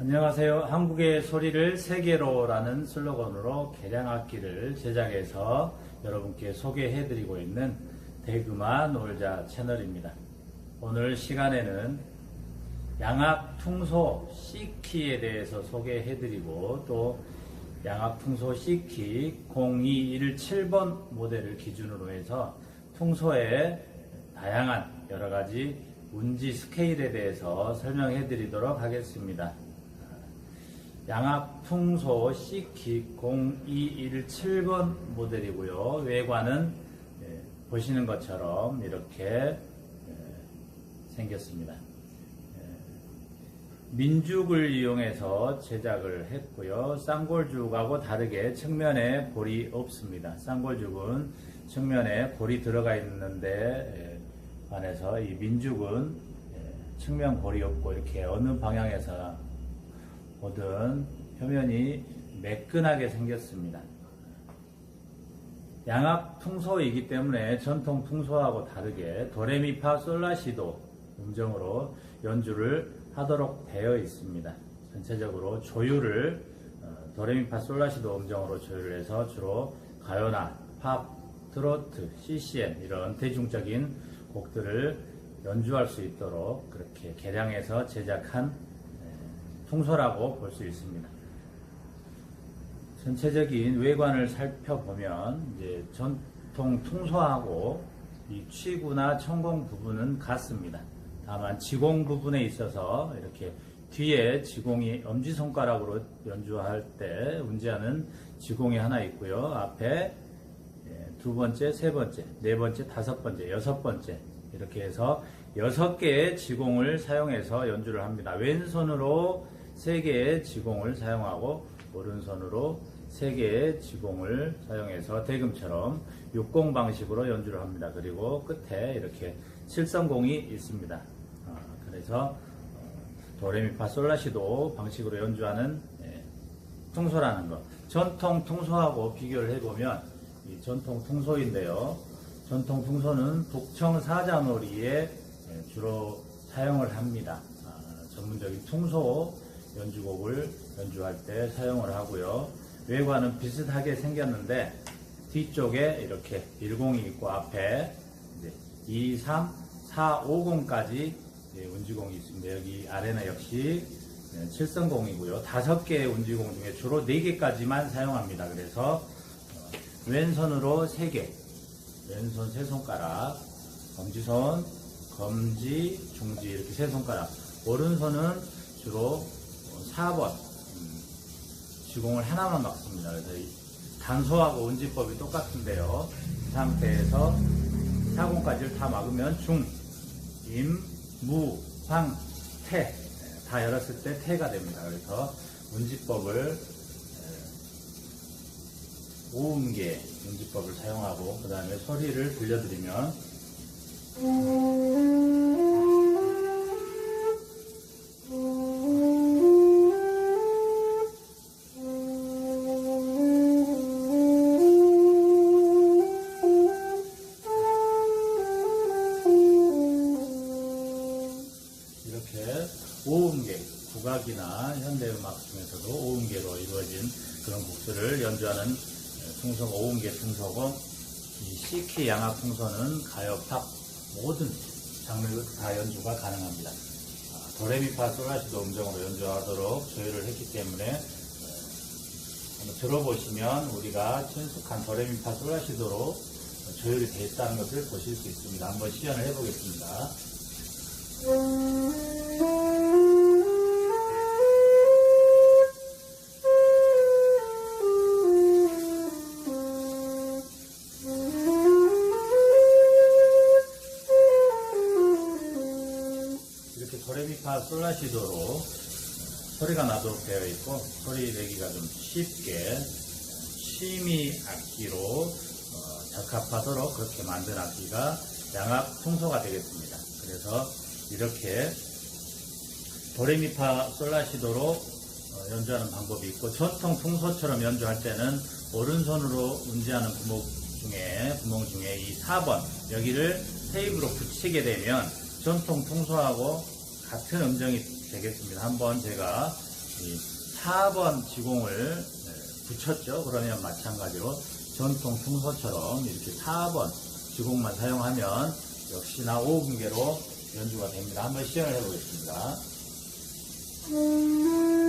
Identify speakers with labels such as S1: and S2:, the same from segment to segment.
S1: 안녕하세요. 한국의 소리를 세계로라는 슬로건으로 개량악기를 제작해서 여러분께 소개해드리고 있는 대그마 놀자 채널입니다. 오늘 시간에는 양악 풍소 C키에 대해서 소개해드리고 또 양악 풍소 C키 0217번 모델을 기준으로 해서 풍소의 다양한 여러가지 운지 스케일에 대해서 설명해 드리도록 하겠습니다. 양압풍소 CK0217번 모델이고요. 외관은 예, 보시는 것처럼 이렇게 예, 생겼습니다. 예, 민죽을 이용해서 제작을 했고요. 쌍골죽하고 다르게 측면에 볼이 없습니다. 쌍골죽은 측면에 볼이 들어가 있는데 반해서 예, 이 민죽은 예, 측면 볼이 없고 이렇게 어느 방향에서 모든 표면이 매끈하게 생겼습니다. 양압 풍소이기 때문에 전통 풍소하고 다르게 도레미파 솔라시도 음정으로 연주를 하도록 되어 있습니다. 전체적으로 조율을 어, 도레미파 솔라시도 음정으로 조율을 해서 주로 가요나 팝, 트로트, CCM 이런 대중적인 곡들을 연주할 수 있도록 그렇게 개량해서 제작한 풍소라고 볼 수 있습니다. 전체적인 외관을 살펴보면 이제 전통 퉁소하고 이 취구나 천공 부분은 같습니다. 다만 지공 부분에 있어서 이렇게 뒤에 지공이 엄지손가락으로 연주할 때 운지하는 지공이 하나 있고요. 앞에 예, 두 번째, 세 번째, 네 번째, 다섯 번째, 여섯 번째 이렇게 해서 여섯 개의 지공을 사용해서 연주를 합니다. 왼손으로 3개의 지공을 사용하고 오른손으로 3개의 지공을 사용해서 대금처럼 6공 방식으로 연주를 합니다. 그리고 끝에 이렇게 7 3공이 있습니다. 어, 그래서 어, 도레미파솔라시도 방식으로 연주하는 예, 통소라는 것. 전통 통소하고 비교를 해보면 이 전통 통소인데요. 전통 통소는 북청 사자놀이에 예, 주로 사용을 합니다. 아, 전문적인 통소 연주곡을 연주할 때 사용을 하고요. 외관은 비슷하게 생겼는데 뒤쪽에 이렇게 1 0 2 있고 앞에 2, 3, 4, 5 0까지 운지공이 있습니다. 여기 아래는 역시 7성공이고요 다섯 개의 운지공 중에 주로 4개까지만 사용합니다. 그래서 어, 왼손으로 3개, 왼손 3손가락, 엄지손, 검지, 중지 이렇게 3손가락, 오른손은 주로 4번 지공을 하나만 막습니다. 그래서 단소하고 운지법이 똑같은데요. 이 그 상태에서 4공까지를 다 막으면 중, 임, 무, 황, 태. 다 열었을 때 태가 됩니다. 그래서 운지법을 5음계 운지법을 사용하고 그 다음에 소리를 들려드리면 목소리를 연주하는 풍속 5음계풍속은이 CK 양악 풍선은 가요, 탑 모든 장르 다 연주가 가능합니다. 아, 도레미파 솔라시도 음정으로 연주하도록 조율을 했기 때문에 어, 들어보시면 우리가 친숙한 도레미파 솔라시도로 조율이 되어 있다는 것을 보실 수 있습니다. 한번 시연을 해보겠습니다. 이렇게 도레미파 솔라시도로 소리가 나도록 되어 있고 소리 내기가 좀 쉽게 심이 악기로 어, 적합하도록 그렇게 만든 악기가 양악 통소가 되겠습니다. 그래서 이렇게 도레미파 솔라시도로 어, 연주하는 방법이 있고 전통 통소처럼 연주할 때는 오른손으로 운지하는 구멍 중에 부목 중에 이 4번 여기를 테이프로 붙이게 되면 전통 통소하고 같은 음정이 되겠습니다. 한번 제가 4번 지공을 네, 붙였죠. 그러면 마찬가지로 전통 풍서처럼 이렇게 4번 지공만 사용하면 역시나 5분계로 연주가 됩니다. 한번 시연을 해보겠습니다. 음.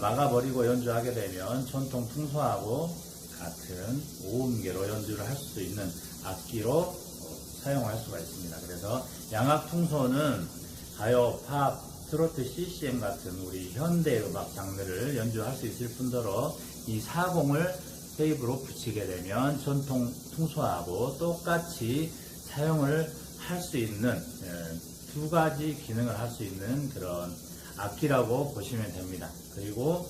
S1: 막아버리고 연주하게 되면 전통 풍소하고 같은 오음계로 연주를 할 수 있는 악기로 사용할 수가 있습니다. 그래서 양악 풍소는 가요, 팝, 트로트, CCM 같은 우리 현대 음악 장르를 연주할 수 있을 뿐더러 이 사공을 테이프로 붙이게 되면 전통 풍소하고 똑같이 사용을 할 수 있는 예, 두 가지 기능을 할 수 있는 그런 악기라고 보시면 됩니다. 그리고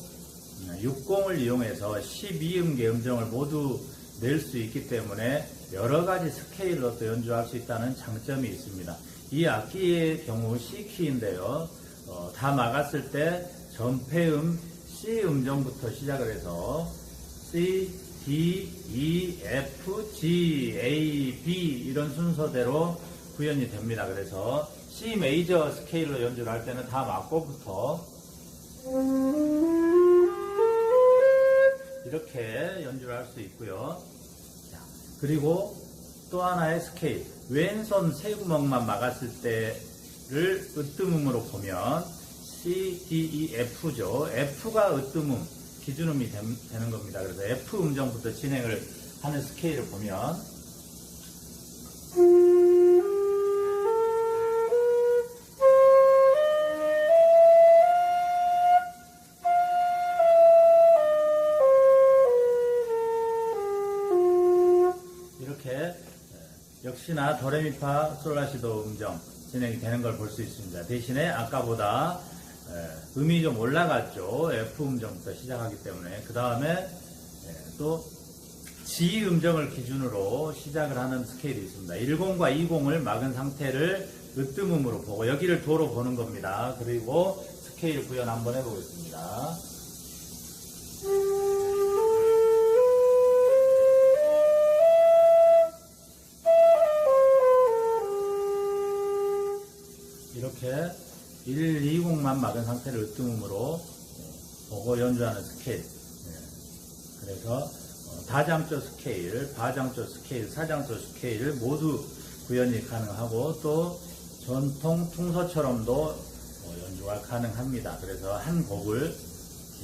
S1: 6공을 이용해서 12음계 음정을 모두 낼 수 있기 때문에 여러 가지 스케일로 또 연주할 수 있다는 장점이 있습니다. 이 악기의 경우 C키인데요. 어, 다 막았을 때 전폐음 C 음정부터 시작을 해서 C, D, E, F, G, A, B 이런 순서대로 구현이 됩니다. 그래서 C 메이저 스케일로 연주를 할 때는 다 맞고부터 이렇게 연주를 할 수 있고요. 그리고 또 하나의 스케일 왼손 세 구멍만 막았을 때를 으뜸음으로 보면 C, D, E, F죠. F가 으뜸음 기준음이 되, 는 겁니다. 그래서 F 음정부터 진행을 하는 스케일을 보면 시나 도레미파 솔라시도 음정 진행이 되는 걸 볼 수 있습니다. 대신에 아까보다 음이 좀 올라갔죠. F 음정부터 시작하기 때문에 그 다음에 또 G 음정을 기준으로 시작을 하는 스케일이 있습니다. 10과 20을 막은 상태를 으뜸음으로 보고 여기를 도로 보는 겁니다. 그리고 스케일 구현 한번 해보겠습니다. 이렇게 1, 20만 막은 상태를 으뜸음으로 어, 보고 연주하는 스케일 예. 그래서 어, 다장조 스케일, 바장조 스케일, 사장조 스케일 모두 구현이 가능하고 또 전통 퉁서처럼도 어, 연주가 가능합니다. 그래서 한 곡을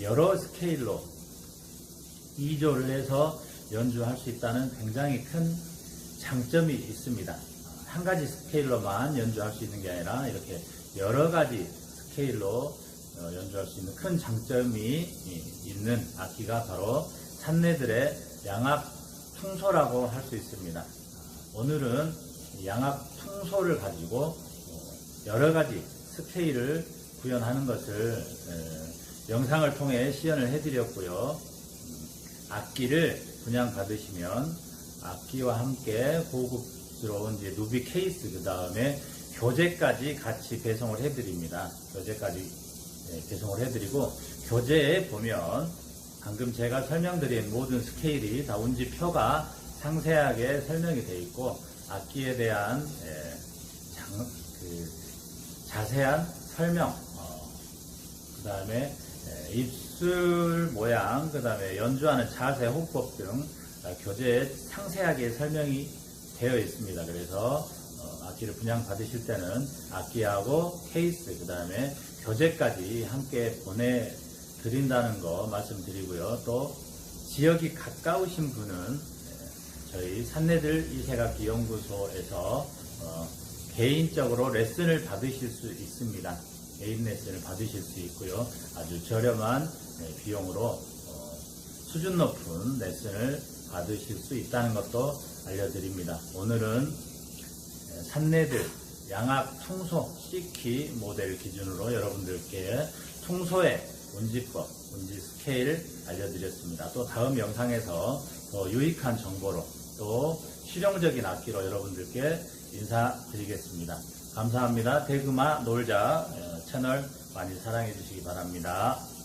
S1: 여러 스케일로 2조를 해서 연주할 수 있다는 굉장히 큰 장점이 있습니다. 한 가지 스케일로만 연주할 수 있는 게 아니라 이렇게 여러 가지 스케일로 어, 연주할 수 있는 큰 장점이 있는 악기가 바로 산내들의 양악 퉁소라고 할 수 있습니다. 오늘은 양악 퉁소를 가지고 어, 여러 가지 스케일을 구현하는 것을 영상을 통해 시연을 해드렸고요. 음, 악기를 분양 받으시면 악기와 함께 고급 이런 이제 누비 케이스 그 다음에 교재까지 같이 배송을 해드립니다. 교재까지 네, 배송을 해드리고 교재에 보면 방금 제가 설명드린 모든 스케일이 다 운지 표가 상세하게 설명이 되어 있고 악기에 대한 예, 장, 그 자세한 설명 어, 그 다음에 예, 입술 모양 그 다음에 연주하는 자세 호법 등 교재에 상세하게 설명이 되어 있습니다. 그래서 어, 악기를 분양받으실 때는 악기하고 케이스 그 다음에 교재까지 함께 보내드린다는 거 말씀드리고요. 또 지역이 가까우신 분은 예, 저희 산내들 이세각기 연구소에서 어, 개인적으로 레슨을 받으실 수 있습니다. 개인 레슨을 받으실 수 있고요. 아주 저렴한 예, 비용으로 어, 수준 높은 레슨을 받으실 수 있다는 것도 알려드립니다. 오늘은 예, 산내들 양악 청소 시키 모델 기준으로 여러분들께 청소의 운지법, 운지 스케일 알려드렸습니다. 또 다음 영상에서 더 유익한 정보로 또 실용적인 악기로 여러분들께 인사드리겠습니다. 감사합니다. 대그마 놀자 예, 채널 많이 사랑해 주시기 바랍니다.